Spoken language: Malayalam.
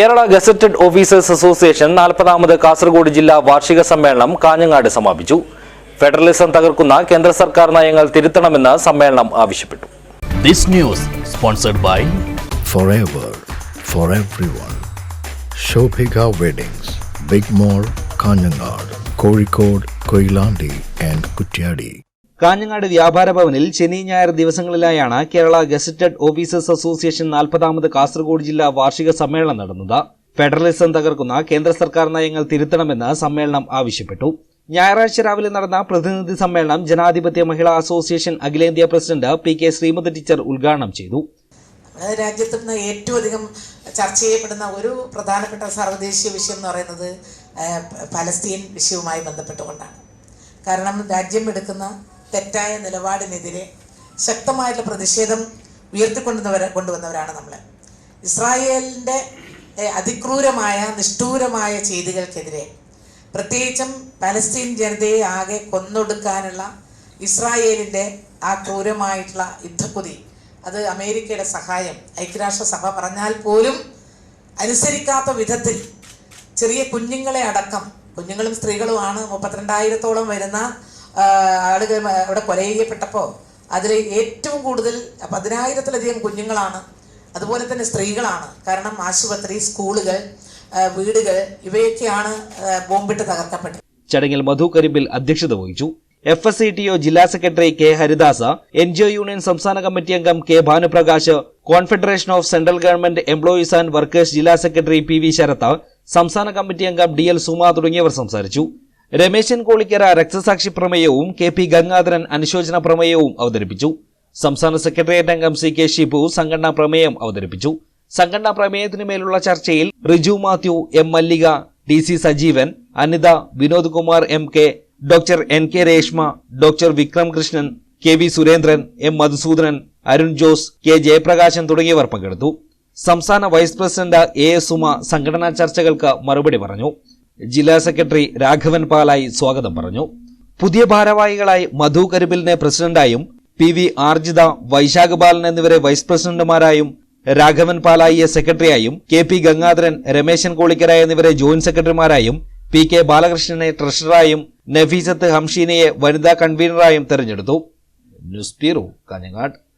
കേരള ഗസറ്റഡ് ഓഫീസേഴ്സ് അസോസിയേഷൻ നാൽപ്പതാമത് കാസർഗോഡ് ജില്ലാ വാർഷിക സമ്മേളനം കാഞ്ഞങ്ങാട് സമാപിച്ചു ഫെഡറലിസം തകർക്കുന്ന കേന്ദ്ര സർക്കാർ നയങ്ങൾ തിരുത്തണമെന്ന് സമ്മേളനം ആവശ്യപ്പെട്ടു This news sponsored by forever for everyone. Shobhika Weddings, Big Mall, Kanyanad, Kozhikode, Koilandi and Kutyadi. Kanhangad വ്യാപാര ഭവനിൽ ശനി ഞായർ ദിവസങ്ങളിലായാണ് കേരള ഗസറ്റഡ് ഓഫീസേഴ്സ് അസോസിയേഷൻ നാൽപ്പതാമത് കാസർഗോഡ് ജില്ലാ വാർഷിക സമ്മേളനം നടന്നത്. ഫെഡറലിസം തകർക്കുന്ന കേന്ദ്ര സർക്കാർ നയങ്ങൾ തിരുത്തണമെന്ന് സമ്മേളനം ആവശ്യപ്പെട്ടു. ഞായറാഴ്ച രാവിലെ നടന്ന പ്രതിനിധി സമ്മേളനം ജനാധിപത്യ മഹിളാ അസോസിയേഷൻ അഖിലേന്ത്യാ president P K Sreemathi teacher ഉദ്ഘാടനം ചെയ്തു. രാജ്യത്ത് നിന്ന് ഏറ്റവും അധികം ചർച്ച ചെയ്യപ്പെടുന്ന ഒരു പ്രധാനപ്പെട്ട സർവദേശീയ വിഷയം എന്ന് പറയുന്നത് പലസ്തീൻ വിഷയവുമായി ബന്ധപ്പെട്ടുകൊണ്ടാണ്. കാരണം രാജ്യം എടുക്കുന്ന തെറ്റായ നിലപാടിനെതിരെ ശക്തമായിട്ടുള്ള പ്രതിഷേധം ഉയർത്തിക്കൊണ്ടുവന്നവർ കൊണ്ടുവന്നവരാണ് നമ്മൾ ഇസ്രായേലിന്റെ അതിക്രൂരമായ നിഷ്ഠൂരമായ ചെയ്തികൾക്കെതിരെ പ്രത്യേകിച്ചും പലസ്തീൻ ജനതയെ ആകെ കൊന്നൊടുക്കാനുള്ള ഇസ്രായേലിന്റെ ആ ക്രൂരമായിട്ടുള്ള യുദ്ധക്കുതി അത് അമേരിക്കയുടെ സഹായം ഐക്യരാഷ്ട്രസഭ പറഞ്ഞാൽ പോലും അനുസരിക്കാത്ത വിധത്തിൽ ചെറിയ കുഞ്ഞുങ്ങളെ അടക്കം കുഞ്ഞുങ്ങളും സ്ത്രീകളുമാണ് മുപ്പത്തിരണ്ടായിരത്തോളം വരുന്ന ആളുകൾ അവിടെ കൊല ചെയ്യപ്പെട്ടപ്പോൾ അതിൽ ഏറ്റവും കൂടുതൽ പതിനായിരത്തിലധികം കുഞ്ഞുങ്ങളാണ്. അതുപോലെ തന്നെ സ്ത്രീകളാണ്. കാരണം ആശുപത്രി സ്കൂളുകൾ വീടുകൾ ഇവയൊക്കെയാണ് ബോംബിട്ട് തകർക്കപ്പെട്ടത്. ചടങ്ങിൽ മധു കരിമ്പിൽ അധ്യക്ഷത വഹിച്ചു. F S C T O ജില്ലാ secretary K Haridasa N G O union സംസ്ഥാന കമ്മിറ്റി അംഗം K Bhanuprakash confederation of central government employees and workers ജില്ലാ സെക്രട്ടറി പി വി ശരത്ത് സംസ്ഥാന കമ്മിറ്റി അംഗം ഡി എൽ സുമ തുടങ്ങിയവർ സംസാരിച്ചു. രമേശൻ കോളിക്കര രക്തസാക്ഷി പ്രമേയവും കെ പി ഗംഗാധരൻ അനുശോചന പ്രമേയവും അവതരിപ്പിച്ചു. സംസ്ഥാന സെക്രട്ടേറിയറ്റ് അംഗം സി കെ ഷിബു സംഘടനാ പ്രമേയം അവതരിപ്പിച്ചു. സംഘടനാ പ്രമേയത്തിനു മേലുള്ള ചർച്ചയിൽ Riju Mathew M Mallika T C Sajeevan Anitha Vinod Kumar M K doctor N K Reshma doctor Vikram Krishnan K V Surendran M Madhusoodanan Arun Jose K Jayaprakashan തുടങ്ങിയവർ പങ്കെടുത്തു. സംസ്ഥാന vice president A S Suma സംഘടനാ ചർച്ചകൾക്ക് മറുപടി പറഞ്ഞു. ജില്ലാ സെക്രട്ടറി രാഘവൻ പാലായി സ്വാഗതം പറഞ്ഞു. പുതിയ ഭാരവാഹികളായി മധു കരുബിലിനെ പ്രസിഡന്റായും പി വി ആർജിത വൈശാഖ് ബാലൻ എന്നിവരെ വൈസ് പ്രസിഡന്റുമാരായും രാഘവൻ പാലായിയെ സെക്രട്ടറിയായും കെ പി ഗംഗാധരൻ രമേശൻ കോളിക്കര എന്നിവരെ ജോയിന്റ് സെക്രട്ടറിമാരായും പി കെ ബാലകൃഷ്ണനെ ട്രഷററായും നഫീസത്ത് ഹംഷീനയെ വനിതാ കൺവീനറായും തെരഞ്ഞെടുത്തു. News bureau Kanhangad.